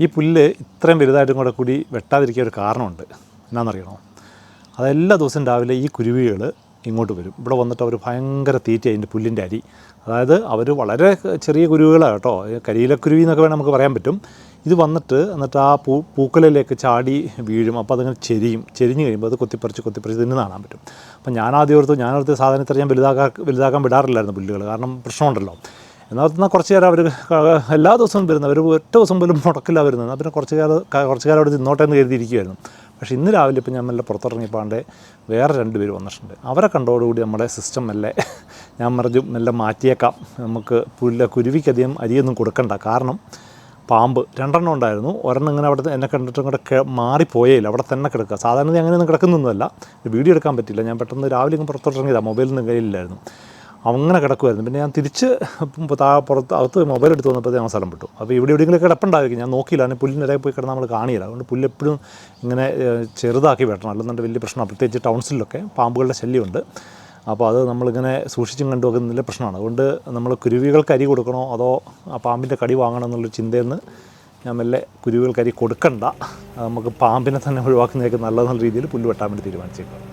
ഈ പുല്ല് ഇത്രയും വലുതായിട്ടും കൂടെ കൂടി വെട്ടാതിരിക്കാൻ ഒരു കാരണമുണ്ട്. എന്നാണെന്നറിയണോ അതെല്ലാ ദിവസവും രാവിലെ ഈ കുരുവികൾ ഇങ്ങോട്ട് വരും. ഇവിടെ വന്നിട്ട് അവർ ഭയങ്കര തീറ്റ അതിന്റെ പുല്ലിന്റെ അരി. അതായത് അവർ വളരെ ചെറിയ കുരുവികളാണ് കേട്ടോ. കരിയിലക്കുരുവി എന്നൊക്കെ വേണമെങ്കിൽ നമുക്ക് പറയാൻ പറ്റും. ഇത് വന്നിട്ട് എന്നിട്ട് ആ പൂ പൂക്കലിലേക്ക് ചാടി വീഴും. അപ്പോൾ അതങ്ങനെ ചെരിയും. ചെരിഞ്ഞ് കഴിയുമ്പോൾ അത് കൊത്തിപ്പറിച്ച് കൊത്തിപ്പറിച്ച് തിന്ന് കാണാൻ പറ്റും. അപ്പോൾ ഞാൻ ആദ്യം ഓർത്ത് ഞാൻ ഓർത്ത് സാധനം ഇത്ര ഞാൻ വലുതാക്കാൻ വലുതാക്കാൻ വിടാറില്ലായിരുന്നു പുല്ലുകൾ കാരണം പ്രശ്നമുണ്ടല്ലോ. എന്നാൽ കുറച്ച് നേരം അവർ എല്ലാ ദിവസവും വരുന്നത്. അവർ ഒറ്റ ദിവസം പോലും മുടക്കില്ല വരുന്നത്. പിന്നെ കുറച്ച് കാലം കുറച്ച് കാലം അവിടെ നിന്നോട്ടെ എന്ന് കരുതിയിരിക്കുമായിരുന്നു പക്ഷേ ഇന്ന് രാവിലെ ഇപ്പം ഞാൻ മെല്ലെ പുറത്തിറങ്ങിയപ്പാണ്ട് വേറെ രണ്ട് പേര് വന്നിട്ടുണ്ട്. അവരെ കണ്ടോടുകൂടി നമ്മുടെ സിസ്റ്റം മെല്ലെ ഞാൻ പറഞ്ഞു മെല്ലെ മാറ്റിയേക്കാം. നമുക്ക് പുല്ല കുരുവിക്കധികം അരിയൊന്നും കൊടുക്കണ്ട. കാരണം പാമ്പ് രണ്ടെണ്ണം ഉണ്ടായിരുന്നു. ഒരെണ്ണം ഇങ്ങനെ അവിടെ എന്നെ കണ്ടിട്ട് ഇങ്ങോട്ട് മാറിപ്പോയേയില്ല. അവിടെ തന്നെ കിടക്കുക. സാധാരണ അങ്ങനെ അങ്ങനെയൊന്നും കിടക്കുന്നൊന്നുമല്ല. വീഡിയോ എടുക്കാൻ പറ്റില്ല. ഞാൻ പെട്ടെന്ന് രാവിലെ പുറത്തോട്ട് പുറത്തോട്ടിറങ്ങിയതാണ് മൊബൈലൊന്നും കയ്യിലില്ലായിരുന്നു. അങ്ങനെ കിടക്കുമായിരുന്നു പിന്നെ ഞാൻ തിരിച്ച് താ പുറത്ത് അകത്ത് മൊബൈൽ എടുത്ത് വന്നപ്പോൾ ഞാൻ സ്ഥലം വിട്ടു. അപ്പോൾ ഇവിടെ എവിടെയെങ്കിലും കിടപ്പുണ്ടായിരിക്കും. ഞാൻ നോക്കിയില്ല. അതിന് പുല്ലിനിടയിൽ പോയി കിടന്ന് നമ്മൾ കാണിയില്ല. അതുകൊണ്ട് പുല്ല് എപ്പോഴും ഇങ്ങനെ ചെറുതാക്കി വെട്ടണം. അല്ലെന്നുണ്ട് വലിയ പ്രശ്നമാണ്. പ്രത്യേകിച്ച് ടൗൺസിലൊക്കെ പാമ്പുകളുടെ ശല്യമുണ്ട്. അപ്പോൾ അത് നമ്മളിങ്ങനെ സൂക്ഷിച്ചും കണ്ടുവെക്കുന്നതിന്റെ പ്രശ്നമാണ്. അതുകൊണ്ട് നമ്മൾ കുരുവികൾക്ക് അരി കൊടുക്കണോ അതോ ആ പാമ്പിന്റെ കടി വാങ്ങണം എന്നുള്ളൊരു ചിന്തയെന്ന് ഞാൻ മെല്ലെ കുരുവികൾക്ക് അരി കൊടുക്കണ്ട. നമുക്ക് പാമ്പിനെ തന്നെ ഒഴിവാക്കുന്നതൊക്കെ നല്ല രീതിയിൽ പുല്ല് വെട്ടാൻ വേണ്ടി തീരുമാനിച്ചേക്കാം